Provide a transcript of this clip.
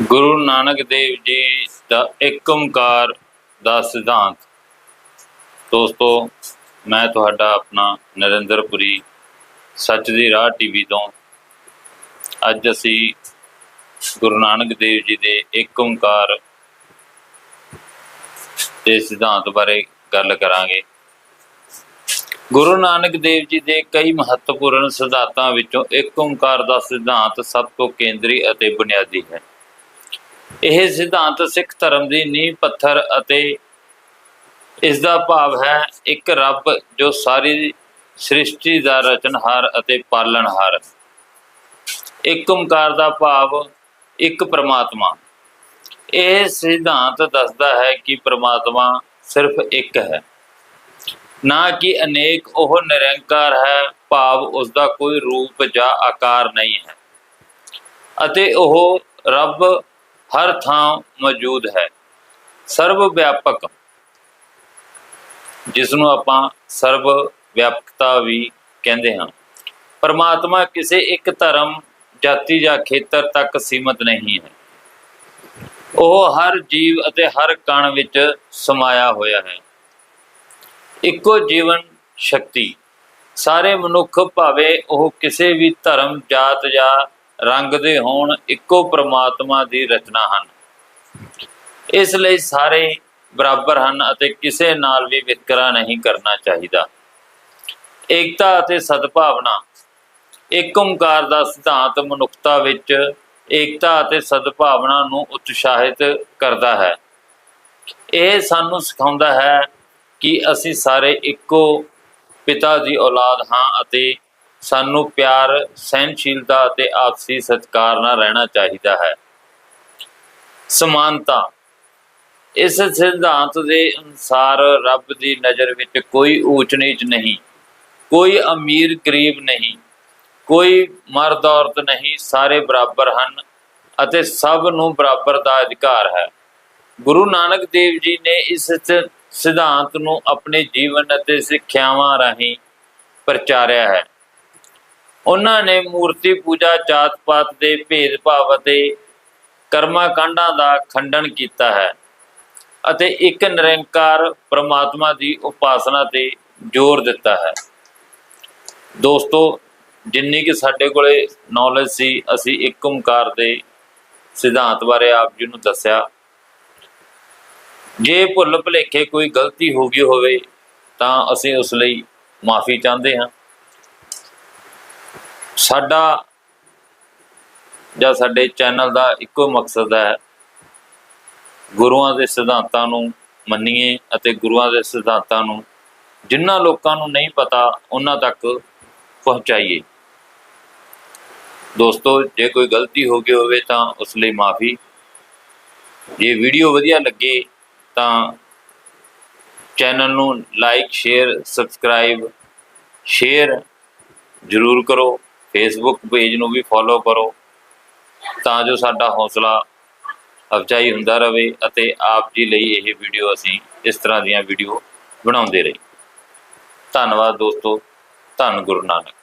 ਗੁਰੂ ਨਾਨਕ ਦੇਵ ਜੀ ਦਾ ਇੱਕ ਓੰਕਾਰ ਦਾ ਸਿਧਾਂਤ। ਦੋਸਤੋ, ਮੈਂ ਤੁਹਾਡਾ ਆਪਣਾ ਨਰਿੰਦਰਪੁਰੀ ਸੱਚ ਦੀ ਰਾਹ ਟੀਵੀ ਤੋਂ ਅੱਜ ਅਸੀਂ ਗੁਰੂ ਨਾਨਕ ਦੇਵ ਜੀ ਦੇ ਇੱਕ ਓੰਕਾਰ ਦੇ ਸਿਧਾਂਤ ਬਾਰੇ ਗੱਲ ਕਰਾਂਗੇ। ਗੁਰੂ ਨਾਨਕ ਦੇਵ ਜੀ ਦੇ ਕਈ ਮਹੱਤਵਪੂਰਨ ਸਿਧਾਂਤਾਂ ਵਿੱਚੋਂ ਇੱਕ ਓੰਕਾਰ ਦਾ ਸਿਧਾਂਤ ਸਭ ਤੋਂ ਕੇਂਦਰੀ ਅਤੇ ਬੁਨਿਆਦੀ ਹੈ। ਇਹ ਸਿਧਾਂਤ ਸਿੱਖ ਧਰਮ ਦੀ ਨੀਂਹ ਪੱਥਰ ਅਤੇ ਇਸ ਦਾ ਭਾਵ ਹੈ ਇੱਕ ਰੱਬ ਜੋ ਸਾਰੀ ਸ੍ਰਿਸ਼ਟੀ ਦਾ ਰਚਨਹਾਰ ਅਤੇ ਪਾਲਣਹਾਰ ਇੱਕ ਓੰਕਾਰ ਦਾ ਭਾਵ, ਇੱਕ ਪ੍ਰਮਾਤਮਾ। ਇਹ ਸਿਧਾਂਤ ਦੱਸਦਾ ਹੈ ਕਿ ਪ੍ਰਮਾਤਮਾ ਸਿਰਫ ਇੱਕ ਹੈ। ਨਾ ਕਿ ਅਨੇਕ ਉਹ ਨਿਰੰਕਾਰ ਹੈ, ਭਾਵ ਉਸ ਦਾ ਕੋਈ ਰੂਪ ਜਾਂ ਆਕਾਰ ਨਹੀਂ ਹੈ। ਅਤੇ ਉਹ ਰੱਬ ਹਰ ਥਾਂ ਮੌਜੂਦ ਹੈ। ਸਰਵ ਵਿਆਪਕ ਜਿਸ ਨੂੰ ਆਪਾਂ ਸਰਵ ਵਿਆਪਕਤਾ ਵੀ ਕਹਿੰਦੇ ਹਾਂ। ਪਰਮਾਤਮਾ ਕਿਸੇ ਇੱਕ ਧਰਮ, ਜਾਤੀ ਜਾਂ ਖੇਤਰ ਤੱਕ ਸੀਮਤ ਨਹੀਂ ਹੈ। ਉਹ ਹਰ ਜੀਵ ਅਤੇ ਹਰ ਕਣ ਵਿੱਚ ਸਮਾਇਆ ਹੋਇਆ ਹੈ। ਇੱਕੋ ਜੀਵਨ ਸ਼ਕਤੀ। ਸਾਰੇ ਮਨੁੱਖ ਭਾਵੇਂ ਉਹ ਕਿਸੇ ਵੀ ਧਰਮ, ਜਾਤ ਜਾਂ ਰੰਗ ਦੇ ਹੋਣ ਇੱਕੋ ਪ੍ਰਮਾਤਮਾ ਦੀ ਰਚਨਾ ਹਨ। ਇਸ ਲਈ ਸਾਰੇ ਬਰਾਬਰ ਹਨ ਅਤੇ ਕਿਸੇ ਨਾਲ ਵੀ ਵਿਤਕਰਾ ਨਹੀਂ ਕਰਨਾ ਚਾਹੀਦਾ। ਏਕਤਾ ਅਤੇ ਸਦਭਾਵਨਾ, ਇੱਕ ਓੰਕਾਰ ਦਾ ਸਿਧਾਂਤ ਮਨੁੱਖਤਾ ਵਿੱਚ ਏਕਤਾ ਅਤੇ ਸਦਭਾਵਨਾ ਨੂੰ ਉਤਸ਼ਾਹਿਤ ਕਰਦਾ ਹੈ। ਇਹ ਸਾਨੂੰ ਸਿਖਾਉਂਦਾ ਹੈ ਕਿ ਅਸੀਂ ਸਾਰੇ ਇੱਕੋ ਪਿਤਾ ਦੀ ਔਲਾਦ ਹਾਂ ਅਤੇ ਸਾਨੂੰ ਪਿਆਰ ਸਹਿਨਸ਼ੀਲਤਾ ਅਤੇ ਆਪਸੀ ਸਤਿਕਾਰ ਨਾਲ ਰਹਿਣਾ ਚਾਹੀਦਾ ਹੈ। ਸਮਾਨਤਾ। ਇਸ ਸਿਧਾਂਤ ਦੇ ਅਨੁਸਾਰ ਰੱਬ ਦੀ ਨਜ਼ਰ ਵਿੱਚ ਕੋਈ ਊਚ ਨੀਚ ਨਹੀਂ, ਕੋਈ ਅਮੀਰ ਗਰੀਬ ਨਹੀਂ, ਕੋਈ ਮਰਦ ਔਰਤ ਨਹੀਂ, ਸਾਰੇ ਬਰਾਬਰ ਹਨ ਅਤੇ ਸਭ ਨੂੰ ਬਰਾਬਰ ਦਾ ਅਧਿਕਾਰ ਹੈ। ਗੁਰੂ ਨਾਨਕ ਦੇਵ ਜੀ ਨੇ ਇਸ ਸਿਧਾਂਤ ਨੂੰ ਆਪਣੇ ਜੀਵਨ ਅਤੇ ਸਿੱਖਿਆਵਾਂ ਰਾਹੀਂ ਪ੍ਰਚਾਰਿਆ ਹੈ। ਉਹਨਾਂ ਨੇ ਮੂਰਤੀ ਪੂਜਾ ਜਾਤ ਪਾਤ ਦੇ ਭੇਦਭਾਵ ਅਤੇ ਕਰਮਾ ਕਾਂਡਾਂ ਦਾ ਖੰਡਨ ਕੀਤਾ ਹੈ ਅਤੇ ਇੱਕ ਨਿਰੰਕਾਰ ਪ੍ਰਮਾਤਮਾ ਦੀ ਉਪਾਸਨਾ ਤੇ ਜ਼ੋਰ ਦਿੱਤਾ ਹੈ। ਦੋਸਤੋ, ਜਿੰਨੀ ਕਿ ਸਾਡੇ ਕੋਲੇ ਨੌਲੇਜ ਸੀ, ਅਸੀਂ ਇੱਕ ਓਮਕਾਰ ਦੇ ਸਿਧਾਂਤ ਬਾਰੇ ਆਪ ਜੀ ਨੂੰ ਦੱਸਿਆ। ਜੇ ਭੁੱਲ ਭੁਲੇਖੇ ਕੋਈ ਗਲਤੀ ਹੋ ਗਈ ਹੋਵੇ, ਤਾਂ ਅਸੀਂ ਉਸ ਲਈ ਮਾਫੀ ਚਾਹੁੰਦੇ ਹਾਂ। ਸਾਡਾ ਜਾਂ ਸਾਡੇ ਚੈਨਲ ਦਾ ਇੱਕੋ ਮਕਸਦ ਹੈ ਗੁਰੂਆਂ ਦੇ ਸਿਧਾਂਤਾਂ ਨੂੰ ਮੰਨੀਏ ਅਤੇ ਗੁਰੂਆਂ ਦੇ ਸਿਧਾਂਤਾਂ ਨੂੰ ਜਿਨ੍ਹਾਂ ਲੋਕਾਂ ਨੂੰ ਨਹੀਂ ਪਤਾ, ਉਹਨਾਂ ਤੱਕ ਪਹੁੰਚਾਈਏ। ਦੋਸਤੋ, ਜੇ ਕੋਈ ਗਲਤੀ ਹੋ ਗਈ ਹੋਵੇ ਤਾਂ ਉਸ ਲਈ ਮਾਫੀ। ਜੇ ਵੀਡੀਓ ਵਧੀਆ ਲੱਗੇ ਤਾਂ ਚੈਨਲ ਨੂੰ ਲਾਈਕ, ਸ਼ੇਅਰ, ਸਬਸਕ੍ਰਾਈਬ, ਸ਼ੇਅਰ ਜ਼ਰੂਰ ਕਰੋ। ਫੇਸਬੁੱਕ ਪੇਜ ਨੂੰ ਵੀ ਫੋਲੋ ਕਰੋ, ਤਾਂ ਜੋ ਸਾਡਾ ਹੌਸਲਾ ਅਫਜਾਈ ਹੁੰਦਾ ਰਹੇ ਅਤੇ ਆਪ ਜੀ ਲਈ ਇਹ ਵੀਡੀਓ ਅਸੀਂ ਇਸ ਤਰ੍ਹਾਂ ਦੀਆਂ ਵੀਡੀਓ ਬਣਾਉਂਦੇ ਰਹੇ ਧੰਨਵਾਦ ਦੋਸਤੋ, ਧੰਨ ਗੁਰੂ ਨਾਨਕ।